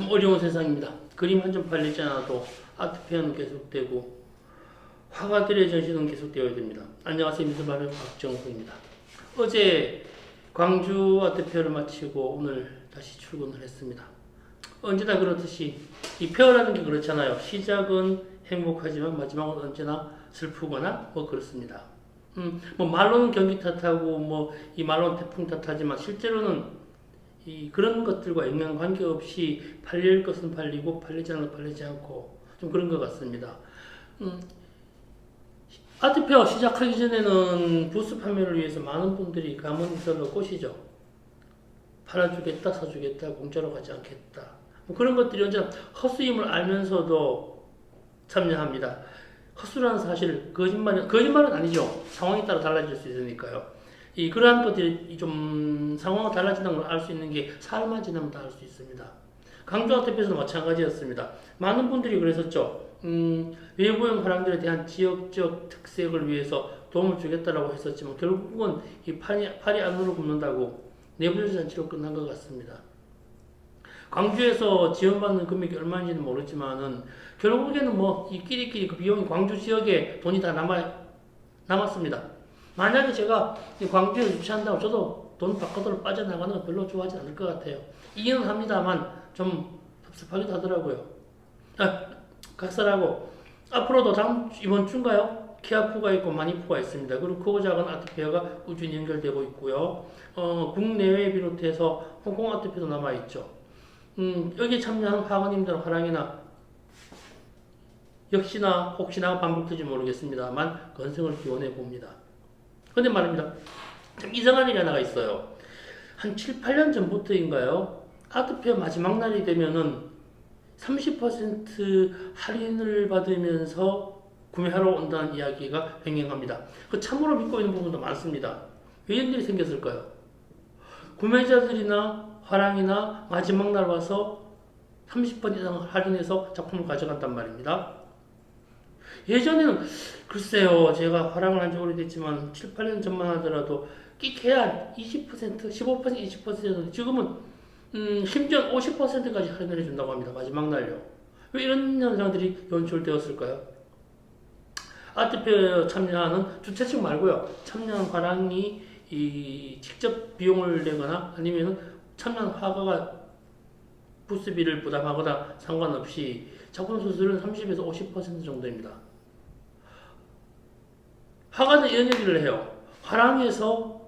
참 어려운 세상입니다. 그림 한 점 팔리지 않아도 아트페어는 계속되고 화가들의 전시는 계속되어야 됩니다. 안녕하세요. 미술발의 박정수입니다. 어제 광주 아트페어를 마치고 오늘 다시 출근을 했습니다. 언제나 그렇듯이 이 페어라는 게 그렇잖아요. 시작은 행복하지만 마지막은 언제나 슬프거나 뭐 그렇습니다. 음, 뭐 말로는 경기 탓하고 뭐 이 말로는 태풍 탓하지만 실제로는 이 그런 것들과 인간 관계 없이 팔릴 것은 팔리고 팔리지 것 팔리지 않고 좀 그런 것 같습니다. 음, 아트페어 시작하기 전에는 부스 판매를 위해서 많은 분들이 가문들로 꼬시죠. 팔아주겠다, 사주겠다, 공짜로 가지 않겠다. 뭐 그런 것들이 언제나 헛수임을 알면서도 참여합니다. 헛수라는 사실 거짓말은 거짓말은 아니죠. 상황에 따라 달라질 수 있으니까요. 이 그러한 것들이 좀 상황이 달라진다는 걸 알 수 있는 게 삶만 지나면 다 알 수 있습니다. 강조 아트페어도 마찬가지였습니다. 많은 분들이 그랬었죠. 음, 외부형 화랑들에 대한 지역적 특색을 위해서 도움을 주겠다라고 했었지만 결국은 이 팔이, 팔이 안으로 굽는다고 내부적 잔치로 끝난 것 같습니다. 광주에서 지원받는 금액이 얼마인지는 모르지만은 결국에는 뭐 이 끼리끼리 그 비용이 광주 지역에 돈이 다 남아 남았습니다. 만약에 제가 이 광주에 유치한다고 저도 돈 바깥으로 빠져나가는 거 별로 좋아하지 않을 것 같아요. 이해는 합니다만 좀 섭섭하기도 하더라고요. 아, 각설하고 앞으로도 다음 주- 이번 주인가요? 키아프가 있고 마니프가 있습니다. 그리고 크고 작은 아트페어가 꾸준히 연결되고 있고요. 어, 국내외 비롯해서 홍콩 아트페어도 남아 있죠. 음, 여기 참여한 화가님들 화랑이나 역시나 혹시나 반복될지 모르겠습니다만 건승을 기원해 봅니다. 근데 말입니다. 좀 이상한 일이 하나가 있어요. 한 7, 8년 전부터인가요? 아트페어 마지막 날이 되면은 30% 할인을 받으면서 구매하러 온다는 이야기가 횡행합니다. 그 참으로 믿고 있는 부분도 많습니다. 왜 이런 일이 생겼을까요? 구매자들이나 화랑이나 마지막 날 와서 30% 이상 할인해서 작품을 가져간단 말입니다. 예전에는 글쎄요, 제가 화랑을 한 지 오래됐지만 7, 8년 전만 하더라도 끼케야 20%, 15%, 20% 지금은 음, 심지어 50%까지 할인을 해준다고 합니다. 마지막 날요. 왜 이런 현상들이 연출되었을까요? 아트페어 참여하는 주최 측 말고요. 참여한 화랑이 이 직접 비용을 내거나 아니면 참여한 화가가 부스비를 부담하거나 상관없이 작품 수수료는 30에서 50% 정도입니다. 화가는 이런 얘기를 해요. 화랑에서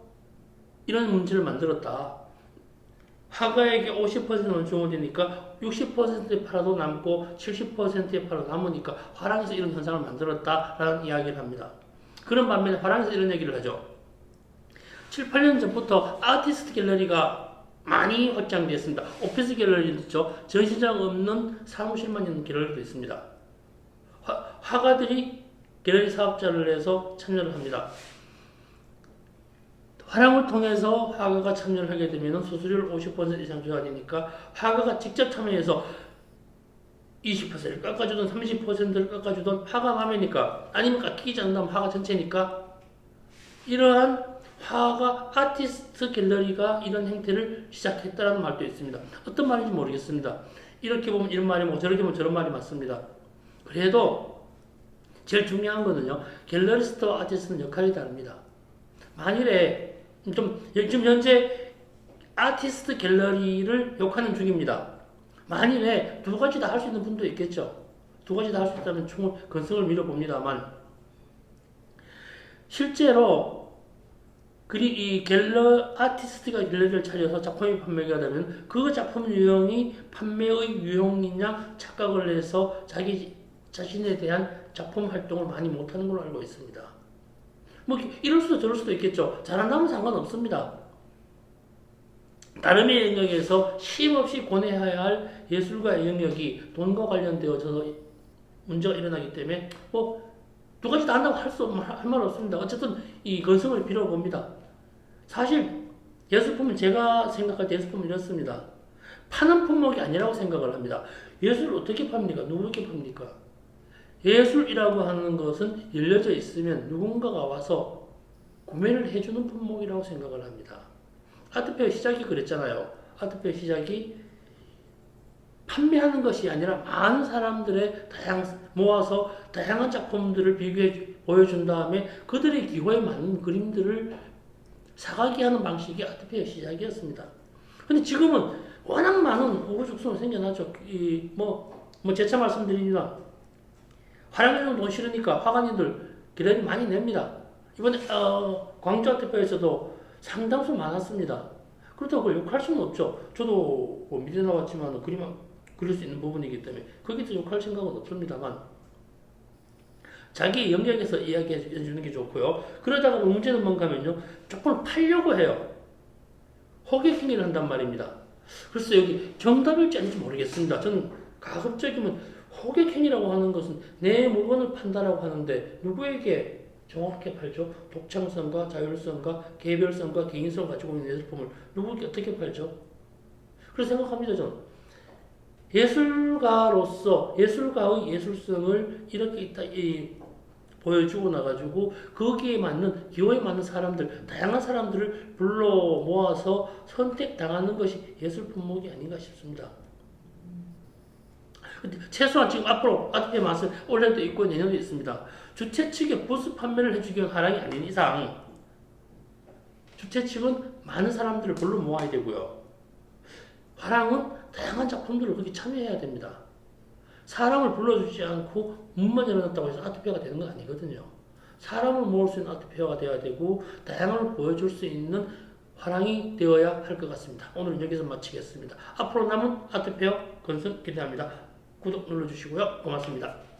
이런 문제를 만들었다. 화가에게 50%는 주어지니까 60%에 팔아도 남고 70%에 팔아도 남으니까 화랑에서 이런 현상을 만들었다라는 이야기를 합니다. 그런 반면에 화랑에서 이런 얘기를 하죠. 7, 8년 전부터 아티스트 갤러리가 많이 확장되었습니다. 오피스 갤러리도 있죠. 전시장 없는 사무실만 있는 갤러리도 있습니다. 화, 화가들이 갤러리 사업자를 해서 참여를 합니다. 화랑을 통해서 화가가 참여를 하게 되면 수수료를 50% 이상 되니까 화가가 직접 참여해서 20%를 깎아주든 30%를 깎아주든 화가 남이니까 아니면 깎이지 않는다면 화가 전체니까 이러한 화가 아티스트 갤러리가 이런 행태를 시작했다라는 말도 있습니다. 어떤 말인지 모르겠습니다. 이렇게 보면 이런 말이 뭐 저렇게 보면 저런 말이 맞습니다. 그래도 제일 중요한 거는요. 갤러리스트와 아티스트는 역할이 다릅니다. 만일에 좀 지금 현재 아티스트 갤러리를 욕하는 중입니다. 만일에 두 가지 다 할 수 있는 분도 있겠죠. 두 가지 다 할 수 있다면 충분 건성을 밀어봅니다만 실제로 그리 이 갤러 아티스트가 갤러리를 차려서 작품이 판매가 되면 그 작품 유형이 판매의 유형이냐 착각을 해서 자기 자신에 대한 작품 활동을 많이 못하는 걸로 알고 있습니다. 뭐 이럴 수도 저럴 수도 있겠죠. 잘한다면 상관없습니다. 다름의 영역에서 쉼없이 권해야 할 예술가의 영역이 돈과 관련되어서 문제가 일어나기 때문에 뭐두 가지 다 한다고 할 수 할 말 없습니다. 어쨌든 이 건성을 빌어봅니다. 사실 예술품은 제가 생각할 때 예술품은 이렇습니다. 파는 품목이 아니라고 생각을 합니다. 예술을 어떻게 팝니까? 누구에게 팝니까? 예술이라고 하는 것은 열려져 있으면 누군가가 와서 구매를 해주는 품목이라고 생각을 합니다. 아트페어 시작이 그랬잖아요. 아트페어 시작이 판매하는 것이 아니라 많은 사람들의 다양 모아서 다양한 작품들을 비교해 보여준 다음에 그들의 기호에 맞는 그림들을 사가게 하는 방식이 아트페어 시작이었습니다. 근데 지금은 워낙 많은 오구죽순 생겨나죠. 이 뭐 뭐 재차 말씀드립니다. 화랑이는 돈 싫으니까 화관인들 기대를 많이 냅니다. 이번에 어, 광주 아트페어에서도 상당수 많았습니다. 그렇다고 욕할 수는 없죠. 저도 뭐 미대 나왔지만 그림 그릴 수 있는 부분이기 때문에 거기서 욕할 생각은 없습니다만 자기 영역에서 이야기해 주는 게 좋고요. 그러다가 문제는 뭔가 하면요. 조금 팔려고 해요. 호객행위를 한단 말입니다. 그래서 여기 정답일지 아닌지 모르겠습니다. 저는 가급적이면 호객행위라고 하는 것은 내 물건을 판다라고 하는데 누구에게 정확하게 팔죠? 독창성과 자율성과 개별성과 개인성을 가지고 있는 예술품을 누구에게 어떻게 팔죠? 그래서 생각합니다, 저는. 예술가로서 예술가의 예술성을 이렇게 보여주고 나가지고 거기에 맞는 기호에 맞는 사람들 다양한 사람들을 불러 모아서 선택당하는 것이 예술 품목이 아닌가 싶습니다. 최소한 지금 앞으로 아트페 맛은 올해도 있고 내년도 있습니다. 주최 측에 부스 판매를 해주기 위한 하락이 아닌 이상 주최 측은 많은 사람들을 불러 모아야 되고요. 화랑은 다양한 작품들을 거기 참여해야 됩니다. 사람을 불러주지 않고 문만 열어놨다고 해서 아트페어가 되는 건 아니거든요. 사람을 모을 수 있는 아트페어가 되어야 되고 다양함을 보여줄 수 있는 화랑이 되어야 할 것 같습니다. 오늘은 여기서 마치겠습니다. 앞으로 남은 아트페어 건승 기대합니다. 구독 눌러주시고요. 고맙습니다.